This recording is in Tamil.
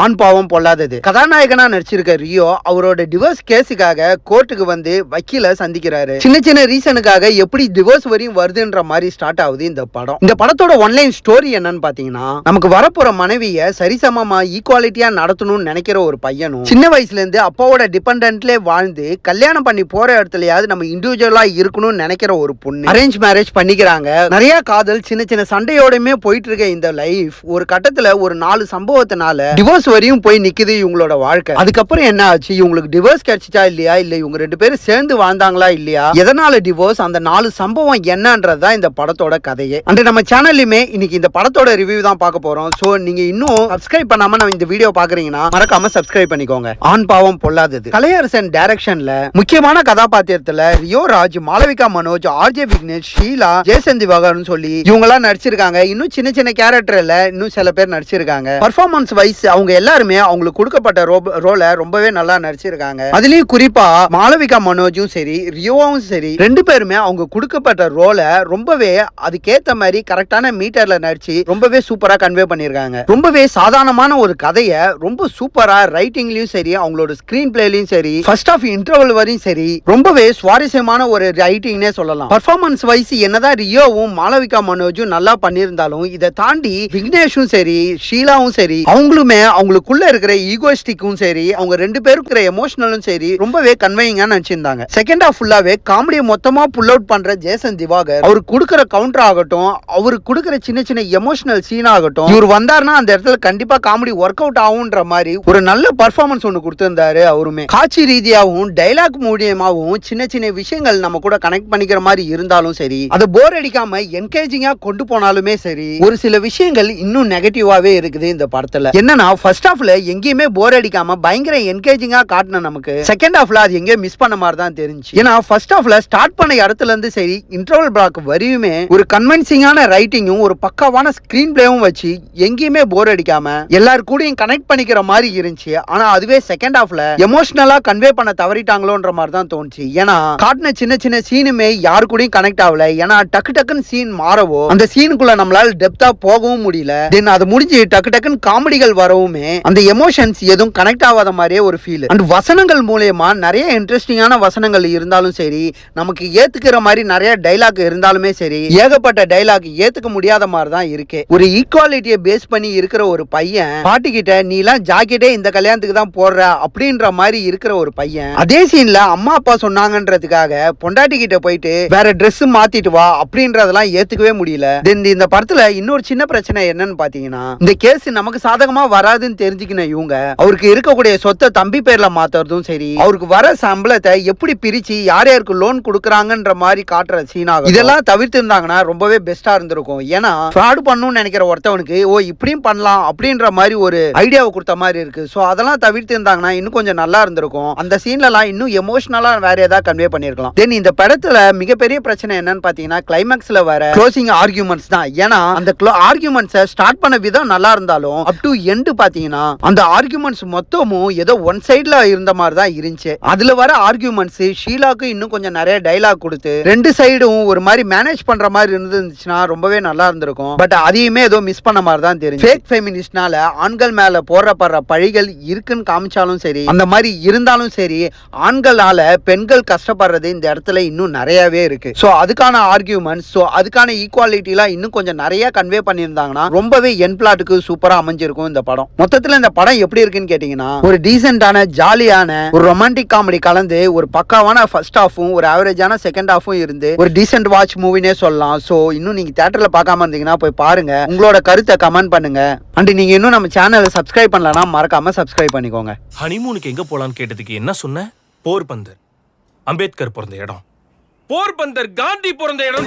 ஆண் பாவம் பொல்லாதது. கதாநாயகனா நடிச்சிருக்க ரியோ அவரோட டிவோர்ஸ் கேஸுக்காக கோர்ட்டுக்கு வந்து வக்கீல சந்திக்கிறாரு. சின்ன சின்ன ரீசனுக்காக எப்படி டிவோர்ஸ் வரையும் வருதுன்ற மாதிரி ஸ்டார்ட் ஆகுது இந்த படம். இந்த படத்தோட ஒன்லைன் ஸ்டோரி என்னன்னு பாத்தீங்கன்னா நமக்கு வரப்போற மனைவிய சரிசமமா ஈக்குவாலிட்டியா நடத்தணும்னு நினைக்கிற ஒரு பையனும் சின்ன வயசுல இருந்து அப்பாவோட டிபெண்டன்ட்லே வாழ்ந்து கல்யாணம் பண்ணி போற இடத்துலயாவது நம்ம இண்டிவிஜுவலா இருக்கணும்னு நினைக்கிற ஒரு பொண்ணு. அரேஞ்ச் மேரேஜ் பண்ணிக்கிறாங்க. நிறைய காதல் சின்ன சின்ன சண்டையோடயுமே போயிட்டு இருக்க இந்த லைஃப் ஒரு கட்டத்துல ஒரு நாலு சம்பவத்தினால டிவோர்ஸ் வரையும் போய் நிக்குது இவங்களோட வாழ்க்கை. அதுக்கப்புறம் என்ன ஆச்சு? இவங்களுக்கு டிவோர்ஸ் கிடைச்சிச்சா இல்லையா? இல்ல இவங்க ரெண்டு பேரும் சேர்ந்து வாழ்ந்தாங்களா இல்லையா? எதனால டிவோர்ஸ் அந்த நாலு சம்பவம் என்னன்றதுதான் இந்த படத்தோட கதையே. அண்ட் நம்ம சேனல்லையுமே இன்னைக்கு இந்த படத்தோட ரிவ்யூ தான் பார்க்க போறோம். சோ நீங்க இன்னும் சப்ஸ்கிரைப் பண்ணாம நம்ம இந்த வீடியோ பாக்குறீங்கன்னா மறக்காம சப்ஸ்கிரைப் பண்ணிக்கோங்க. ஆண் பாவம் பொல்லாதது. கலையரசன் டைரக்ஷன்ல முக்கியமான கதாபாத்திரத்துல ரியோ ராஜ் மாளவிகா மனோஜ் ஆர்ஜே விக்னேஷ் ஷீலா ஜெயசந்தி திவாகர்னு சொல்லி இவங்க எல்லாம் நடிச்சிருக்காங்க. இன்னும் சின்ன சின்ன கேரக்டர்ல இன்னும் சில பேர் நடிச்சிருக்காங்க. பர்ஃபார்மன்ஸ் வைஸ் அவங்க எல்லாருமே அவங்களுக்கு கொடுக்கப்பட்ட ரோலை ரொம்பவே நல்லா நடிச்சிருக்காங்க. அதுலயும் குறிப்பா மாளவிகா மனோஜும் சரி ரியோவும் சரி ரெண்டு பேருமே அவங்க கொடுக்கப்பட்ட ரோலை ரொம்பவே அதுக்கேத்த மாதிரி கரெக்டான மீட்டர்ல நடிச்சு ரொம்பவே சூப்பரா கன்வே பண்ணிருக்காங்க. ரொம்பவே சாதாரணமான ஒரு கதையை ரொம்ப சூப்பரா ரைட்டிங்லயும் சரி அவங்களோட ஸ்கிரீன் பிளேலயும் சரி ஃபர்ஸ்ட் ஆஃப் இன்டர்வல் வரையும் சரி ரொம்பவே சுவாரஸ்யமான ஒரு ரைட்டிங்னே சொல்லலாம். பர்ஃபார்மன்ஸ் வைஸ் என்னதான் ரியோவும் மாளவிகா மனோஜும் நல்லா பண்ணியிருந்தாலும் இதை தாண்டி விக்னேஷும் சரி ஷீலாவும் சரி அவங்களுமே அவங்களுக்குள்ள இருக்கிற ஈகோஸ்டிக்கும் சரி அவங்க ரெண்டு பேரும் இருக்கிற எமோஷனலும் சரி ரொம்பவே கன்வையிங்கா நினைச்சிருந்தாங்க. செகண்ட் ஹாஃப் ஃபுல்லாவே காமெடியை மொத்தமா புல் அவுட் பண்ற ஜேசன் திவாகர் அவர் கொடுக்குற கவுண்டர் ஆகட்டும் அவர் கொடுக்குற சின்ன சின்ன எமோஷனல் சீன் ஆகட்டும் இவர் வந்தாருன்னா அந்த இடத்துல கண்டிப்பா காமெடி ஒர்க் அவுட் ஆகும்ன்ற மாதிரி ஒரு நல்ல பர்ஃபார்மன்ஸ் ஒன்று கொடுத்திருந்தாரு அவருமே. காட்சி ரீதியாகவும் டைலாக் மூலியமாகவும் சின்ன சின்ன விஷயங்கள் நம்ம கூட கனெக்ட் பண்ணிக்கிற மாதிரி இருந்தாலும் சரி அது போர் அடிக்காம என்கேஜிங்கா கொண்டு போனாலுமே சரி ஒரு சில விஷயங்கள் இன்னும் நெகட்டிவாவே இருக்குது இந்த படத்துல. என்னன்னா ஃபர்ஸ்ட் ஹாஃப்ல எங்கேயுமே போர் அடிக்காம பயங்கர என்கேஜிங்கா காட்டின நமக்கு. செகண்ட் ஹாஃப்ல அது எங்கேயோ மிஸ் பண்ண மாதிரி தான் தெரிஞ்சு ஏன்னா ஃபர்ஸ்ட் ஹாஃப்ல ஸ்டார்ட் பண்ண இடத்துல இருந்து சரி இன்டர்வல் பிளாக் வரையுமே ஒரு கன்வென்சிங்கான ரைட்டிங்கும் ஒரு பக்காவான ஸ்கிரீன் பிளேவும் வச்சு எங்கேயுமே போர் அடிக்காம எல்லாரு கூடயும் கனெக்ட் பண்ணிக்கிற மாதிரி இருந்துச்சு. ஆனா அதுவே செகண்ட் ஹாஃப்ல எமோஷனலா கன்வே பண்ண தவறிட்டாங்களோன்ற மாதிரி தான் தோணுச்சு. ஏன்னா காட்டின சின்ன சின்ன சீனுமே யாரு கூடயும் கனெக்ட் ஆகல. ஏன்னா டக்கு டக்குன்னு சீன் மாறவோ அந்த சீனுக்குள்ள நம்மளால டெப்தா போகவும் முடியல. தென் அது முடிஞ்சு டக்கு டக்குன்னு காமெடிகள் வரவுமே அந்த எமோஷன்ஸ் எதுவும் கனெக்ட் ஆகாத மாதிரியே ஒரு ஃபீல் அண்ட் வசனங்கள் மூலயமா நிறைய இன்ட்ரெஸ்டிங்கான வசனங்கள் இருந்தாலும் சரி நமக்கு ஏத்துக்கிற மாதிரி நிறைய டைலாக் இருந்தாலுமே சரி ஏகப்பட்ட டைலாக் ஏத்துக்க முடியாத மாதிரி தான் இருக்கு. ஒரு ஈக்குவாலிட்டியை பேஸ் பண்ணி இருக்கிற ஒரு பையன் பாட்டிக்கிட்ட நீ எல்லாம் ஜாக்கெட்டே இந்த கல்யாணத்துக்கு தான் போடுற அப்படின்ற மாதிரி இருக்கிற ஒரு பையன் அதே சீன்ல அம்மா அப்பா சொன்னாங்கன்றதுக்காக பொண்டாட்டி கிட்ட போயிட்டு வேற ட்ரெஸ் மாத்திட்டு வா அப்படின்றதெல்லாம் ஏத்துக்கவே முடியல. தென் இந்த படத்துல இன்னொரு சின்ன பிரச்சனை என்னன்னு பாத்தீங்கன்னா இந்த கேஸ் நமக்கு சாதகமா வராது வராதுன்னு தெரிஞ்சுக்கின இவங்க அவருக்கு இருக்கக்கூடிய சொத்தை தம்பி பேர்ல மாத்துறதும் சரி அவருக்கு வர சம்பளத்தை எப்படி பிரிச்சு யார் யாருக்கு லோன் கொடுக்குறாங்கன்ற மாதிரி காட்டுற சீனா இதெல்லாம் தவிர்த்து இருந்தாங்கன்னா ரொம்பவே பெஸ்டா இருந்திருக்கும். ஏன்னா ஃப்ராட் பண்ணணும்னு நினைக்கிற ஒருத்தவனுக்கு ஓ இப்படியும் பண்ணலாம் அப்படின்ற மாதிரி ஒரு ஐடியாவை கொடுத்த மாதிரி இருக்கு. ஸோ அதெல்லாம் தவிர்த்து இருந்தாங்கன்னா இன்னும் கொஞ்சம் நல்லா இருந்திருக்கும். அந்த சீன்லலாம் இன்னும் எமோஷனலா வேற ஏதாவது கன்வே பண்ணிருக்கலாம். தென் இந்த படத்துல மிகப்பெரிய பிரச்சனை என்னன்னு பாத்தீங்கன்னா கிளைமேக்ஸ்ல வர க்ளோசிங் ஆர்குமெண்ட்ஸ் தான். ஏன்னா அந்த ஆர்குமெண்ட்ஸை ஸ்டார்ட் பண்ண விதம் நல்லா இருந்தாலும் அப் டு எண்டு பார்த்தீங்கன்னா அந்த ஆர்குமெண்ட்ஸ் மொத்தமும் ஏதோ ஒன் சைடில் இருந்த மாதிரி தான் இருந்துச்சு. அதில் வர ஆர்குமெண்ட்ஸ் ஷீலாக்கு இன்னும் கொஞ்சம் நிறைய டைலாக் கொடுத்து ரெண்டு சைடும் ஒரு மாதிரி மேனேஜ் பண்ணுற மாதிரி இருந்துச்சுன்னா ரொம்பவே நல்லா இருந்திருக்கும். பட் அதையுமே ஏதோ மிஸ் பண்ண மாதிரி தான் தெரியும் ஃபேக் ஃபெமினிஸ்ட்னால ஆண்கள் மேலே போடுறப்படுற பழிகள் இருக்குன்னு காமிச்சாலும் சரி அந்த மாதிரி இருந்தாலும் சரி ஆண்களால பெண்கள் கஷ்டப்படுறது இந்த இடத்துல இன்னும் நிறையவே இருக்கு. ஸோ அதுக்கான ஆர்கியூமெண்ட்ஸ் ஸோ அதுக்கான ஈக்குவாலிட்டிலாம் இன்னும் கொஞ்சம் நிறைய கன்வே பண்ணியிருந்தாங்கன்னா ரொம்பவே என் பிளாட்டுக்கு சூப்பராக அமைஞ்சிருக்கும் இந்த படம். மொத்தத்துல இந்த படம் எப்படி இருக்குன்னு கேட்டீங்கன்னா ஒரு டீசென்டான ஜாலியான ஒரு ரொமான்டிக் காமெடி கலந்து ஒரு பக்காவான ஃபர்ஸ்ட் ஹாஃபும் ஒரு ஆவரேஜான செகண்ட் ஹாஃபும் இருந்து ஒரு டீசென்ட் வாட்ச் மூவினே சொல்லலாம். ஸோ இன்னும் நீங்க தேட்டரில் பார்க்காம இருந்தீங்கன்னா போய் பாருங்க. உங்களோட கருத்தை கமெண்ட் பண்ணுங்க. அண்ட் நீங்க இன்னும் நம்ம சேனலை சப்ஸ்கிரைப் பண்ணலன்னா மறக்காம சப்ஸ்கிரைப் பண்ணிக்கோங்க. ஹனிமூனுக்கு எங்க போலான்னு கேட்டதுக்கு என்ன சொன்ன? போர்பந்தர். அம்பேத்கர் பிறந்த இடம். போர்பந்தர் காந்தி பிறந்த இடம்.